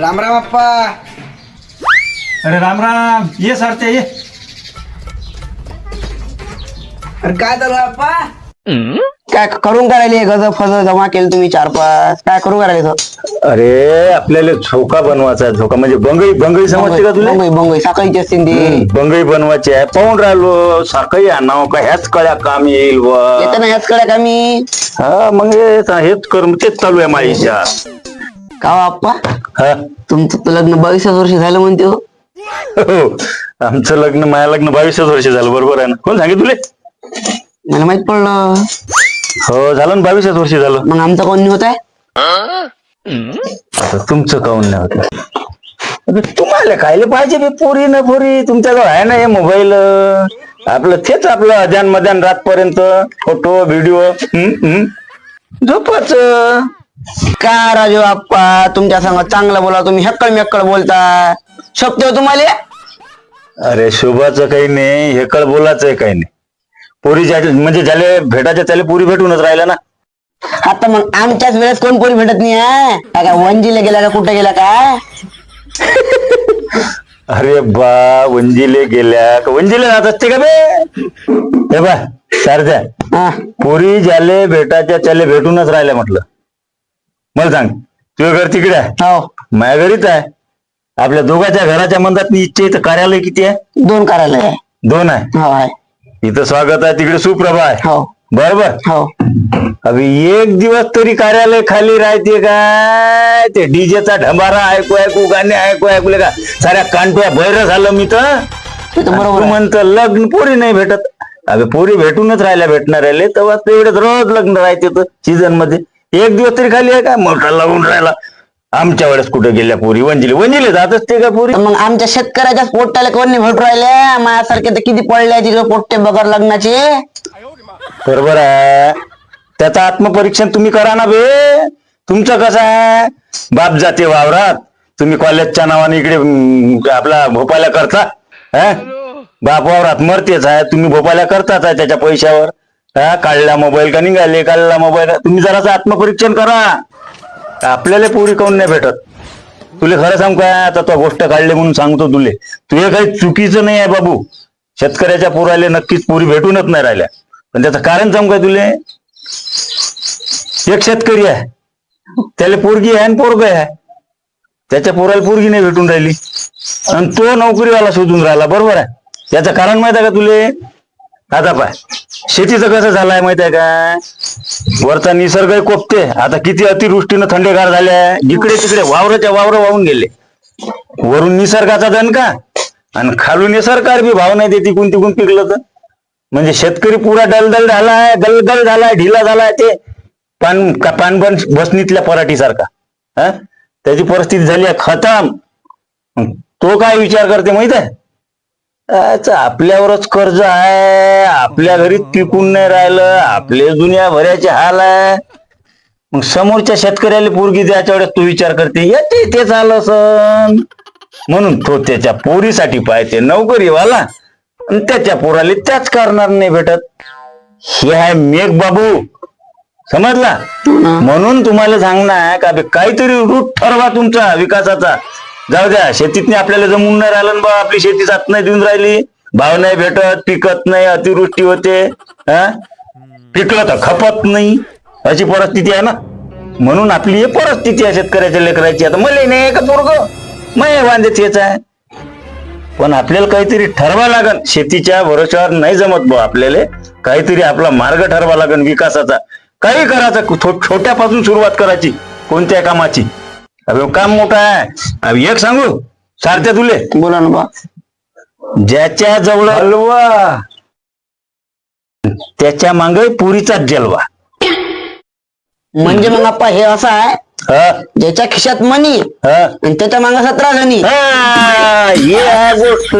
राम राम अप्पा. अरे राम राम. ये सारख्या ये. अरे काय चालू आहे अप्पा काय करून करायले गज फज जमा केलं तुम्ही चार पाच. काय करून करायले अरे आपल्याला झोका बनवायचा आहे. झोका म्हणजे बंगई बंगई समजते का तुला? बंगई बंगई साखळीची असते ती. हम्म, बंगई बनवायची आहे. पाहून राहिलो सारखं आणावं का? ह्याच कळ्या काम येईल व. ह्याच कडे का मी हा मग हे- हेच कर तेच चालू आहे माझ्या का हो आप्पा हा? तुमचं तर लग्न बावीस वर्ष झालं म्हणते हो. हो. आमचं लग्न माझ्या लग्न बावीसच वर्ष झालं. बरोबर आहे ना? कोण सांगितलं तुले? मला माहीत पडलं. हो झालं ना बावीसच वर्ष झालं. मग आमचं कोण नाही होत आहे? आता तुमचं काऊन नाही होत अबे, तुम्हाला कायले पाहिजे बे पोरी ना पोरी. तुमच्याजवळ आहे ना हे मोबाईल? आपलं तेच आपलं अजान मध्यान रातपर्यंत फोटो व्हिडिओ. झोपच का राजू आप्पा तुमच्या संग चांगलं बोला तुम्ही हक्कल मेक्कल बोलता? शब्द हो तुम्हाला? अरे शोभाचं काही नाही हे कळ बोलायचं काही नाही. पोरी ज्या म्हणजे ज्याले भेटायच्या त्याला पुरी भेटूनच राहिला ना. आता मग आमच्याच वेळेस कोण पोरी भेटत नाही काय काय वंजीला गेला का कुठे गेला काय अरे बा वंजिले गेल्या का? वंजिले जात असते का बे? हे बा हा. पोरी ज्याले भेटायच्या त्याले भेटूनच राहिल्या म्हटलं. मला सांग तुझं घर तिकडे आहे? हो. माझ्या घरीच आहे? आपल्या दोघांच्या घराच्या मंदात इच्छा इथं कार्यालय किती आहे? दोन कार्यालय आहे. दोन आहे? हो आहे. इथं स्वागत आहे तिकडे सुप्रभा आहे. हो. बरोबर? हो. अभि एक दिवस तरी कार्यालय खाली राहते काय? ते डीजेचा ढंबारा ऐकू ऐकू गाणे ऐकू ऐकू का साऱ्या कांटव्या बैर झालं मी तर. ते तर बरोबर आहे. म्हणत लग्न पोरी नाही भेटत. अबे पोरी भेटूनच राहिल्या भेटणार राहिले तेव्हा तेवढेच रोज लग्न राहते सीझनमध्ये. एक दिवस तरी खाली आहे का? मोठा लागून राहिला. आमच्या वेळेस कुठे गेल्या पोरी? वंजिले. वंजिले जात असते का पोरी? मग आमच्या शेतकऱ्याच्या पोट्याला कोण भेटू राहिल्या माझ्यासारखे तर किती पडले तिकडे पोट्टे बगर लग्नाचे? बरोबर आहे. त्याचं आत्मपरीक्षण तुम्ही करा ना बे. तुमचं कसं आहे? बाप जाते वावरात. तुम्ही कॉलेजच्या नावाने इकडे आपला भोपाल्या करता हा? बाप वावरात मरतेच आहे. तुम्ही भोपाल्या करताच आहे त्याच्या पैशावर. हा काढला मोबाईल का निघाले? काढला मोबाईल तुम्ही जरासं आत्मपरीक्षण करा. आपल्याला पोरी काऊन नाही भेटत? तुले खरं सांग काय आता तो गोष्ट काढली म्हणून सांगतो तुले. तुझे काही चुकीचं नाही आहे बाबू. शेतकऱ्याच्या पोराले नक्कीच पोरी भेटूनच नाही राहिल्या. पण त्याचं कारण सांग काय तुले? एक शेतकरी आहे. त्याला पोरगी आहे आणि पोरग आहे. त्याच्या पोराला पोरगी नाही भेटून राहिली. आणि तो नोकरीवाला शोधून राहिला. बरोबर आहे? याचं कारण माहीत आहे का तुले? आता पाय. शेतीचं कसं झालंय माहीत आहे का? वरचा निसर्ग कोपते. आता किती अतिवृष्टीनं थंडेगार झाल्या इकडे तिकडे वावराच्या वावर वाहून गेले. वरून निसर्गाचा दणका आणि खालून निसर्गार बी भाव नाही देते कोण तिकून पिकलं तर. म्हणजे शेतकरी पुरा डलदल झालाय गलगल झालाय ढिला झालाय ते. पान का पानबन बसनीतल्या पराठी सारखा हा? त्याची परिस्थिती झाली आहे खतम. तो काय विचार करते माहीत आहे अच्छा, आपल्यावरच कर्ज आहे. आपल्या घरी टिकून नाही राहिलं. आपले दुनिया भऱ्याचे हाल आहे. मग समोरच्या शेतकऱ्याला पोरगी द्यायच्या वेळेस तो विचार करते येते तेच आलं सण म्हणून तो त्याच्या पोरीसाठी पाहते नोकरीवाला. आणि त्याच्या पोराला त्याच करणार नाही भेटत. हे आहे मेघ बाबू समजला म्हणून तुम्हाला सांगणार का बे काहीतरी रूट ठरवा तुमचा विकासाचा. जाऊ द्या शेतीतनी आपल्याला जमून नाही राहिलं बा आपली शेती साथ नाही देऊन राहिली. भाव नाही भेटत पिकत नाही अतिवृष्टी होते हा? पिकलं तर खपत नाही. अशी परिस्थिती आहे ना. म्हणून आपली हे परिस्थिती आहे शेतकऱ्याच्या लेकराची. आता मला नाही का पोरग? मग वांदे तेच आहे. पण आपल्याला काहीतरी ठरवा लागन. शेतीच्या भरोश्यावर नाही जमत भाऊ आपल्याला. काहीतरी आपला मार्ग ठरवा लागन विकासाचा. काही करायचा छोट्यापासून सुरुवात करायची कोणत्या कामाची. अबे काम मोठं आहे अबे एक सांगू सारख्या तुले। बोला ना बा। ज्याच्या जवळ हलवा। त्याच्यामागे पुरीचाच जलवा। म्हणजे मग आप्पा हे असं आहे हा। ज्याच्या खिशात मनी हा। आणि त्याच्यामागे सतरा जणी. हा, हे आहे गोष्ट